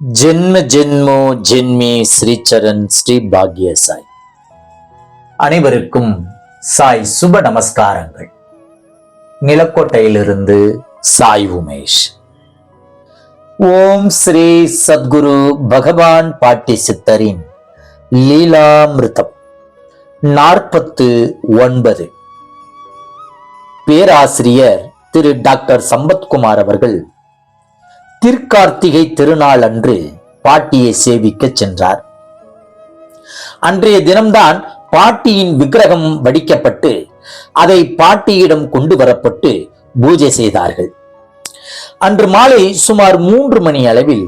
ஜென்ம ஜென்மோ ஜென்மே ஸ்ரீச்சரன் ஸ்ரீ பாக்ய சாய் அனைவருக்கும் சாய் சுப நமஸ்காரங்கள். நிலக்கோட்டையிலிருந்து சாய் உமேஷ். ஓம் ஸ்ரீ சத்குரு பகவான் பாட்டி சித்தரின் லீலாமிருதம் நாற்பத்து ஒன்பது. பேராசிரியர் திரு டாக்டர் சம்பத்குமார் அவர்கள் திருக்கார்த்திகை திருநாள் அன்று பாட்டியை சேவிக்க சென்றார். அன்றைய தினம்தான் பாட்டியின் விக்கிரகம் வடிக்கப்பட்டு அதை பாட்டியிடம் கொண்டு வரப்பட்டு பூஜை செய்தார்கள். அன்று மாலை சுமார் மூன்று மணி அளவில்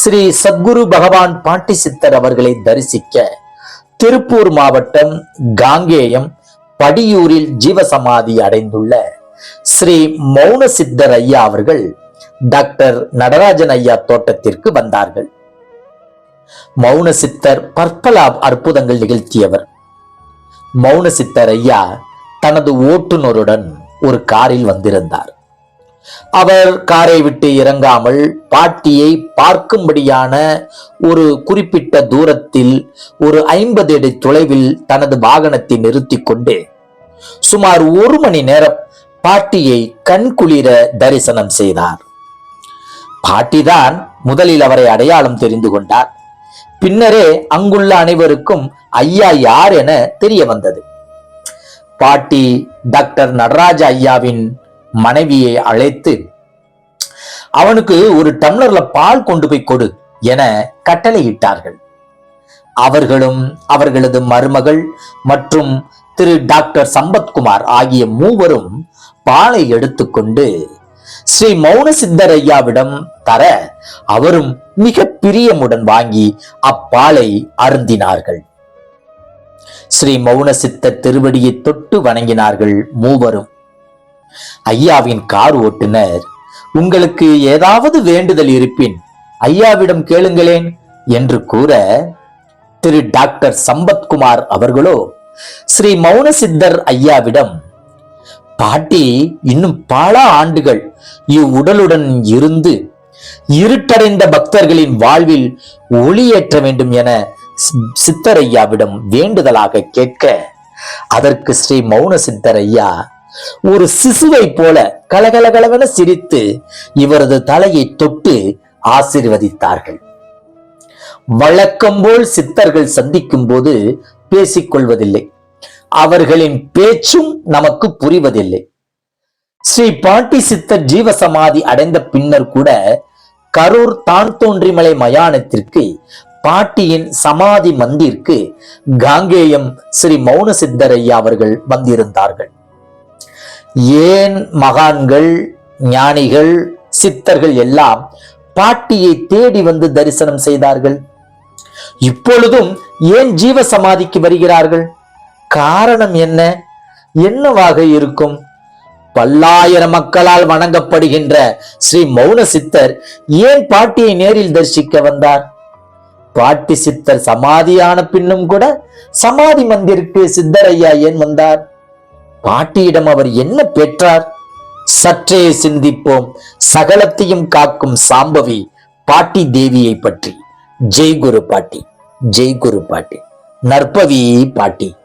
ஸ்ரீ சத்குரு பகவான் பாட்டி சித்தர் அவர்களை தரிசிக்க திருப்பூர் மாவட்டம் காங்கேயம் படியூரில் ஜீவசமாதி அடைந்துள்ள ஸ்ரீ மௌன சித்தர் ஐயா அவர்கள் டாக்டர் நடராஜன் ஐயா தோட்டத்திற்கு வந்தார்கள். மௌன சித்தர் பற்பல அற்புதங்கள் நிகழ்த்தியவர். மௌன சித்தர் ஐயா தனது ஓட்டுநருடன் ஒரு காரில் வந்திருந்தார். அவர் காரை விட்டு இறங்காமல் பாட்டியை பார்க்கும்படியான ஒரு குறிப்பிட்ட தூரத்தில் ஒரு ஐம்பது அடி தொலைவில் தனது வாகனத்தை நிறுத்தி கொண்டு சுமார் ஒரு மணி நேரம் பாட்டியை கண்குளிர தரிசனம் செய்தார். பாட்டிதான் முதலில் அவரை அடையாளம் தெரிந்து கொண்டார். பின்னரே அங்குள்ள அனைவருக்கும் ஐயா யார் என தெரிய வந்தது. பாட்டி டாக்டர் நடராஜ ஐயாவின் மனைவியை அழைத்து அவனுக்கு ஒரு டம்ளர்ல பால் கொண்டு போய் கொடு என கட்டளையிட்டார்கள். அவர்களும் அவர்களது மருமகள் மற்றும் திரு டாக்டர் சம்பத்குமார் ஆகிய மூவரும் பாலை எடுத்துக்கொண்டு ஸ்ரீ மௌன சித்தரையாவிடம் தர அவரும் மிக பிரியமுடன் வாங்கி அப்பாலை அருந்தினார்கள். ஸ்ரீ மௌன சித்தர் திருவடியை தொட்டு வணங்கினார்கள் மூவரும். ஐயாவின் கார் ஓட்டுநர் உங்களுக்கு ஏதாவது வேண்டுதல் இருப்பின் ஐயாவிடம் கேளுங்களேன் என்று கூற திரு டாக்டர் சம்பத்குமார் அவர்களோ ஸ்ரீ மௌன சித்தர் ஐயாவிடம் பாட்டி இன்னும் பல ஆண்டுகள் இவ்வுடலுடன் இருந்து இருட்டடைந்த பக்தர்களின் வாழ்வில் ஒளியேற்ற வேண்டும் என சித்தரையாவிடம் வேண்டுதலாக கேட்க அதற்கு ஸ்ரீ மௌன சித்தரையா ஒரு சிசுவை போல கலகலகலவென சிரித்து இவரது தலையை தொட்டு ஆசிர்வதித்தார்கள். வழக்கம் போல் சித்தர்கள் சந்திக்கும் போது பேசிக்கொள்வதில்லை. அவர்களின் பேச்சும் நமக்கு புரிவதில்லை. ஸ்ரீ பாட்டி சித்தர் ஜீவசமாதி அடைந்த பின்னர் கூட கரூர் தான் தோன்றிமலை மயானத்திற்கு பாட்டியின் சமாதி மந்திற்கு காங்கேயம் ஸ்ரீ மௌன சித்தரையா அவர்கள் வந்திருந்தார்கள். ஏன் மகான்கள் ஞானிகள் சித்தர்கள் எல்லாம் பாட்டியை தேடி வந்து தரிசனம் செய்தார்கள்? இப்பொழுதும் ஏன் ஜீவ சமாதிக்கு வருகிறார்கள்? காரணம் என்ன? என்னவாக இருக்கும்? பல்லாயிரம் மக்களால் வணங்கப்படுகின்ற ஸ்ரீ மௌன சித்தர் ஏன் பாட்டியை நேரில் தரிசிக்க வந்தார்? பாட்டி சித்தர் சமாதியான பின்னும் கூட சமாதி மந்திருக்கு சித்தரையா ஏன் வந்தார்? பாட்டியிடம் அவர் என்ன பெற்றார்? சற்றே சிந்திப்போம். சகலத்தையும் காக்கும் சாம்பவி பாட்டி தேவியை பற்றி. ஜெய் குரு பாட்டி ஜெய் குரு பாட்டி. நற்பவி பாட்டி.